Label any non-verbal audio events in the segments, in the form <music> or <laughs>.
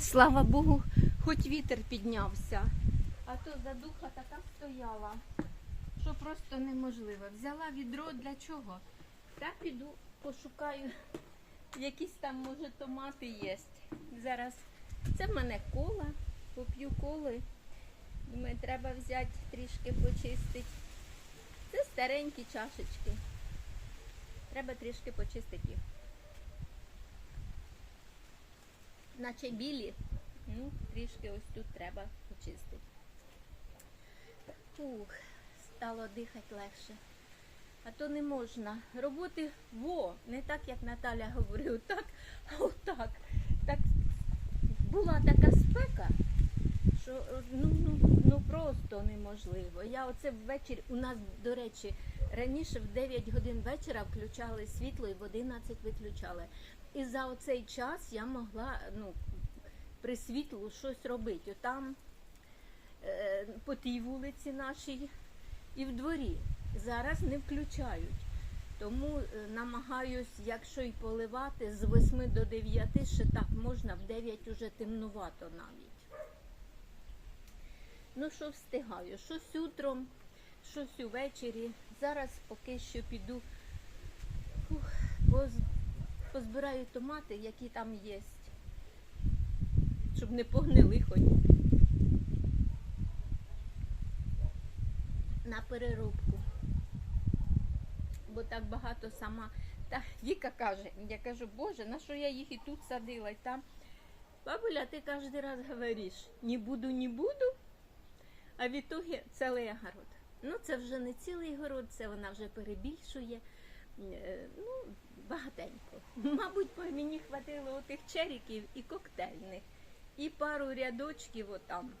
слава Богу, хоч вітер піднявся. А то задуха така стояла, що просто неможливо. Взяла відро для чого? Та піду пошукаю, якісь там, може, томати є. Зараз це в мене кола, поп'ю коли. Думаю, треба взяти трішки почистити. Це старенькі чашечки. Треба трішки почистити їх. Наче білі, ну, трішки ось тут треба почистити. Ух, стало дихати легше. А то не можна. Роботи во, не так, як Наталя говорила, отак, а отак. Так була така спека, що ну, ну, ну просто неможливо. Я оце ввечері, у нас, до речі, раніше в 9 годин вечора включали світло і в 11 виключали. І за оцей час я могла ну, при світлу щось робити. Отам е, по тій вулиці нашій і в дворі. Зараз не включають. Тому е, намагаюсь, якщо і поливати, з 8 до 9, ще так можна, в 9 уже темнувато навіть. Ну, що встигаю? Щось утром, щось увечері. Зараз поки що піду поз- позбираю томати, які там є. Щоб не погнили хоч. На переробку. Бо так багато сама. Та Віка каже, я кажу, Боже, на що я їх і тут садила, і там. Бабуля, ти кожен раз говориш, не буду, не буду, а в ітогі цілий огород. Ну, це вже не цілий город, це вона вже перебільшує. Е, Ну, багатенько. Мабуть, мені хватило отих черіків і коктейльних, і пару рядочків отам.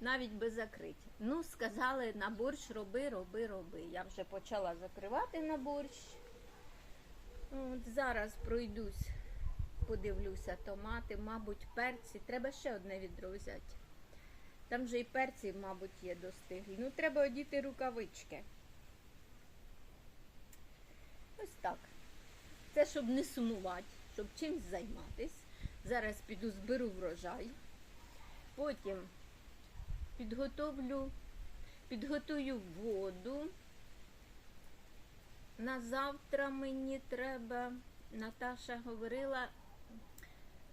Навіть без закриття. Ну, сказали, на борщ роби, роби, роби. Я вже почала закривати на борщ. От зараз пройдусь, подивлюся, томати, мабуть, перці. Треба ще одне відро взяти. Там вже і перці, мабуть, є достиглі. Ну, треба одіти рукавички. Ось так. Це щоб не сумувати, щоб чимось займатись. Зараз піду зберу врожай. Потім підготовлю, підготую воду. На завтра мені треба, Наташа говорила,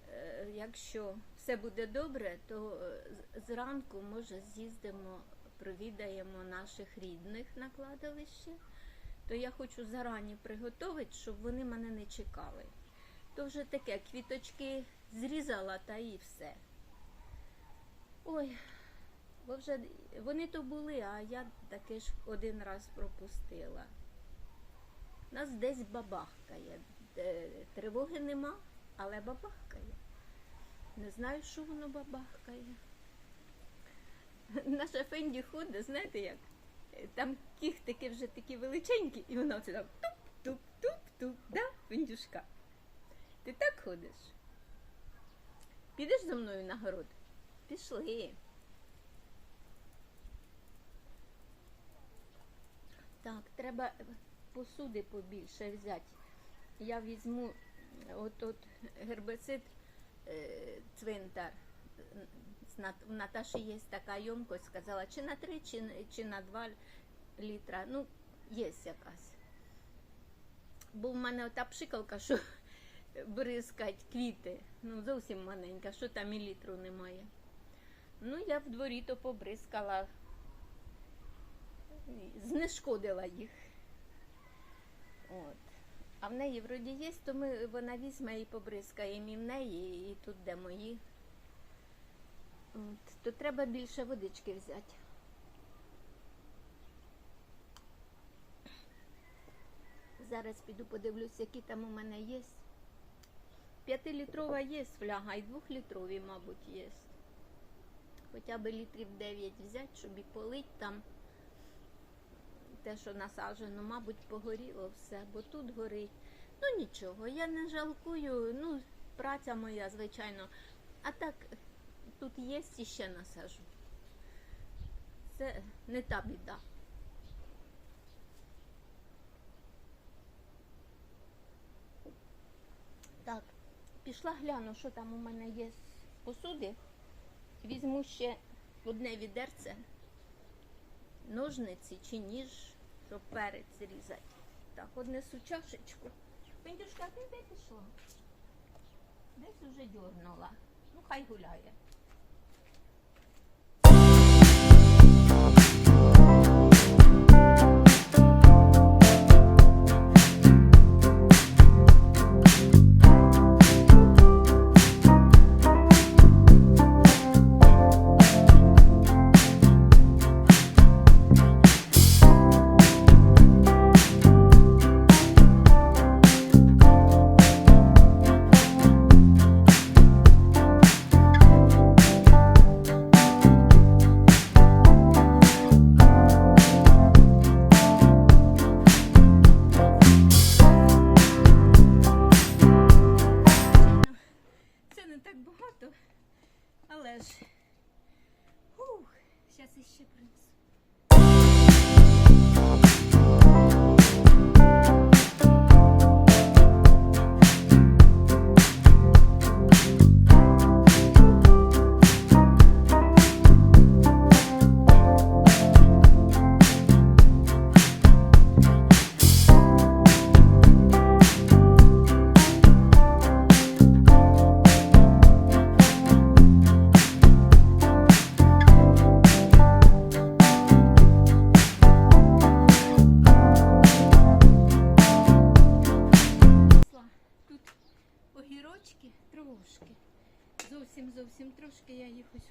е, якщо все буде добре, то е, зранку, може, з'їздимо, провідаємо наших рідних на кладовище. То я хочу зарані приготувати, щоб вони мене не чекали. То вже таке, квіточки зрізала та і все. Ой, бо вже вони то були, а я таки ж один раз пропустила. Нас десь бабахкає. Е, Тривоги нема, але бабахкає. Не знаю, що воно бабахкає. <laughs> Наша Фенді ходить, знаєте як? Там кіхтики вже такі величенькі, і вона оце там туп-туп-туп-туп, да, Фендюшка? Ти так ходиш? Підеш зі мною на город? Пішли. Так, треба посуди побільше взяти. Я візьму от, от гербицид е, цвинтар. У Наташі є така йомкость, сказала, чи на 3, чи, чи на 2 літра. Ну, є якась. Бо в мене ота пшикалка, що <laughs> бризкать квіти. Ну, зовсім маленька, що там і літру немає. Ну, я в дворі то побризкала, знешкодила їх. От. А в неї вроді є, то ми, вона візьме і побризкаємо і в неї, і тут де мої. От. То треба більше водички взяти. Зараз піду подивлюсь, які там у мене є. П'ятилітрова є фляга і двохлітрові, мабуть, є. Хоча б літрів 9 взяти, щоб і полить там те, що насаджено, мабуть, погоріло все, бо тут горить. Ну нічого, я не жалкую, ну, праця моя, звичайно. А так, тут є і ще насажу. Це не та біда. Так, пішла гляну, що там у мене є посуди, візьму ще одне відерце, ножниці чи ніж, щоб перець різати. Так, однесу чашечку. Пендюшка, ти де пішла? Десь уже дьорнула. Ну, хай гуляє. Але ж. Ух, зараз іще принесу.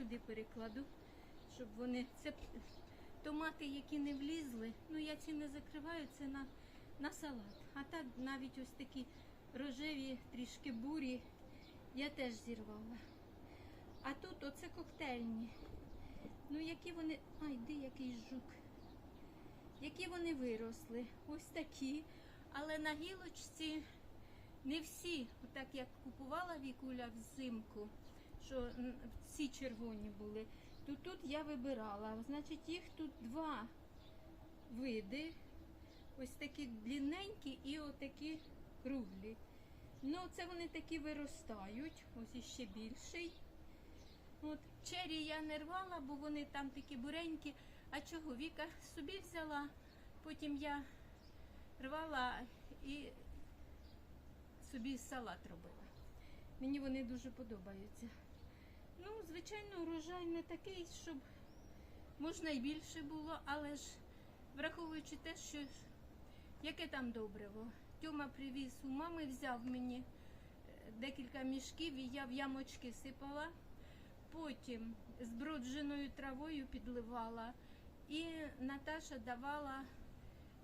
Сюди перекладу, щоб вони. Це томати, які не влізли. Ну я ці не закриваю, це на, на салат. А так навіть ось такі рожеві, трішки бурі, я теж зірвала. А тут оце коктейльні. Ну які вони. Ай, де якийсь жук. Які вони виросли. Ось такі. Але на гілочці не всі, так як купувала Вікуля взимку, що ці червоні були, то тут я вибирала. Значить, їх тут два види. Ось такі длинненькі і отакі круглі. Ну, це вони такі виростають, ось іще більший. От, чері я не рвала, бо вони там такі буренькі. А чого? Віка собі взяла, потім я рвала і собі салат робила. Мені вони дуже подобаються. Ну, звичайно, урожай не такий, щоб можна і більше було, але ж враховуючи те, що яке там добриво. Тьома привіз у мами, взяв мені е, декілька мішків і я в ямочки сипала. Потім з бродженою травою підливала. І Наташа давала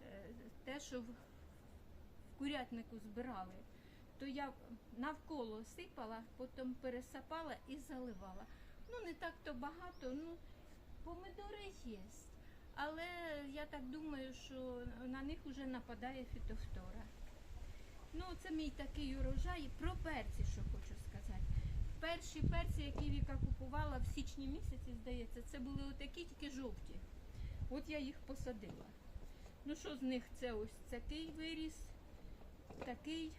е, те, що в курятнику збирали. То я навколо сипала, потім пересипала і заливала. Ну, не так то багато, ну, помидори є. Але я так думаю, що на них вже нападає фітофтора. Ну, це мій такий урожай. Про перці, що хочу сказати. Перші перці, які Віка купувала в січні місяці, здається, це були отакі тільки жовті. От я їх посадила. Ну що з них це ось такий виріс, такий.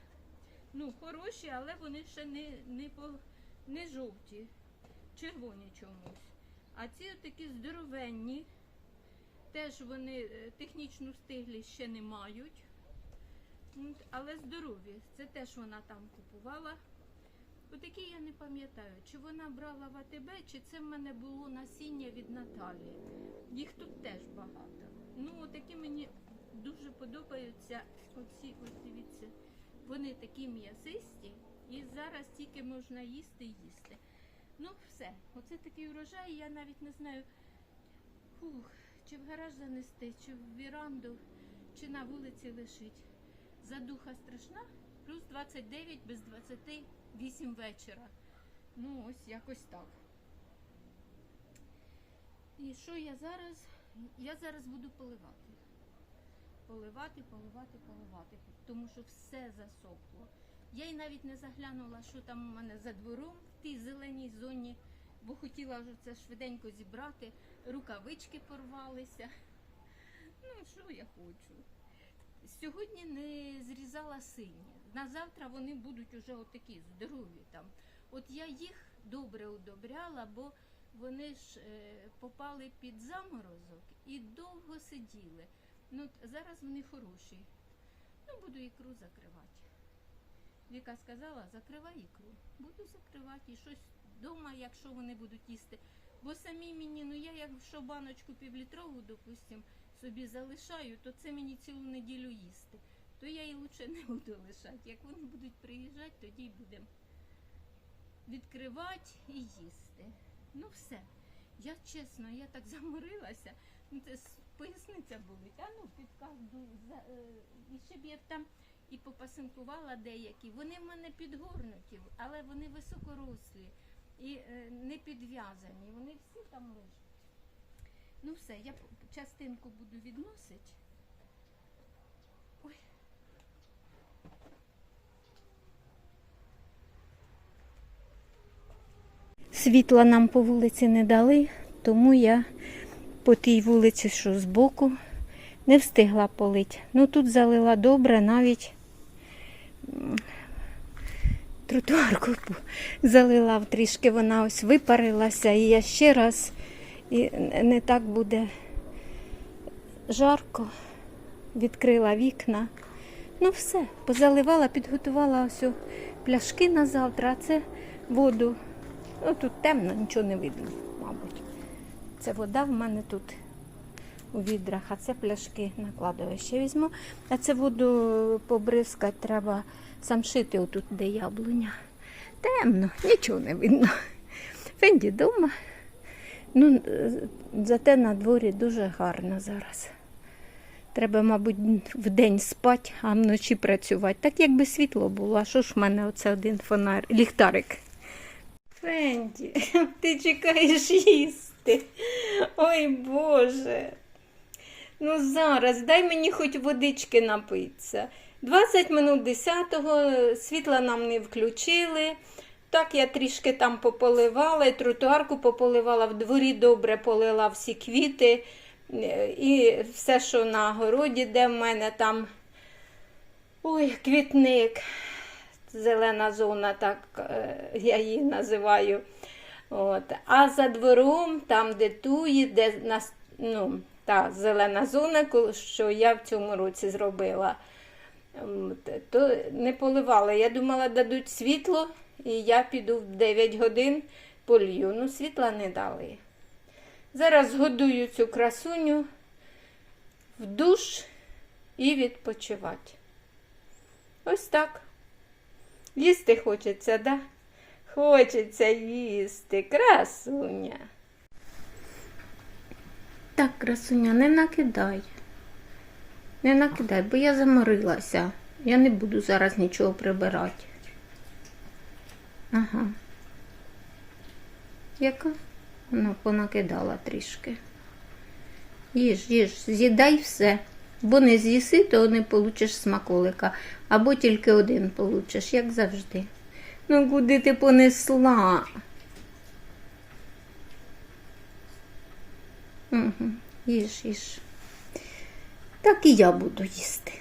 Ну, хороші, але вони ще не, не, по, не жовті, червоні чомусь. А ці такі здоровенні, теж вони е, технічну стиглість ще не мають. Але здорові. Це теж вона там купувала. Отакі я не пам'ятаю, чи вона брала в АТБ, чи це в мене було насіння від Наталії. Їх тут теж багато. Ну, такі мені дуже подобаються. Оці, ось дивіться, вони такі м'ясисті, і зараз тільки можна їсти і їсти. Ну, все, оце такий урожай, я навіть не знаю, фух, чи в гараж занести, чи в віранду, чи на вулиці лишить. Задуха страшна, плюс 29 без 28 вечора. Ну, ось якось так. І що я зараз? Я зараз буду поливати. Поливати, поливати, поливати, тому що все засохло. Я й навіть не заглянула, що там у мене за двором в тій зеленій зоні, бо хотіла вже це швиденько зібрати. Рукавички порвалися. Ну, що я хочу. Сьогодні не зрізала сині. На завтра вони будуть уже отакі здорові там. От я їх добре удобряла, бо вони ж е, попали під заморозок і довго сиділи. Ну, зараз вони хороші. Ну, буду ікру закривати. Віка сказала, закривай ікру. Буду закривати і щось вдома, якщо вони будуть їсти. Бо самі мені, ну я якщо баночку півлітрову, допустим, собі залишаю, то це мені цілу неділю їсти. То я і лучше не буду лишати. Як вони будуть приїжджати, тоді й будемо відкривати і їсти. Ну все. Я чесно, я так <laughs> заморилася. Ну, це поясниця болить. А ну підказую. За, е, і ще б я там і попасинкувала деякі. Вони в мене підгорнуті, але вони високорослі і е, не підв'язані. Вони всі там лежать. Ну все, я частинку буду відносити. Ой. Світла нам по вулиці не дали, тому я по тій вулиці, що збоку, не встигла полити. Ну тут залила добре, навіть тротуарку залила трішки, вона ось випарилася, і я ще раз, і не так буде жарко, відкрила вікна. Ну все, позаливала, підготувала ось пляшки на завтра, а це воду. Ну тут темно, нічого не видно, мабуть. Це вода в мене тут у відрах, а це пляшки на кладовище візьму. А це воду побризкати треба самшити отут, де яблуня. Темно, нічого не видно. Фенді вдома. Ну, зате на дворі дуже гарно зараз. Треба, мабуть, в день спати, а вночі працювати. Так якби світло було. А що ж в мене оце один фонар, ліхтарик? Фенді, <laughs> ти чекаєш їсти. Ой Боже. Ну зараз дай мені хоч водички напитися. 20 минут 10-го, світла нам не включили. Так я трішки там пополивала, і тротуарку пополивала, в дворі добре полила всі квіти. І все, що на городі, де в мене там ой, квітник зелена зона, так е, я її називаю. От. А за двором, там, де туї, де нас, ну, та зелена зона, що я в цьому році зробила, м, т- то не поливала. Я думала, дадуть світло, і я піду в 9 годин полью. Ну, світла не дали. Зараз годую цю красуню в душ і відпочивати. Ось так. Їсти хочеться, да? Хочеться їсти, красуня. Так, красуня, не накидай. Не накидай, бо я заморилася. Я не буду зараз нічого прибирати. Ага. Яка? Ну, понакидала трішки. Їж, їж, з'їдай все. Бо не з'їси, то не получиш смаколика. Або тільки один получиш, як завжди. Ну, куди ти понесла? Угу. Їж, їж. Так і я буду їсти.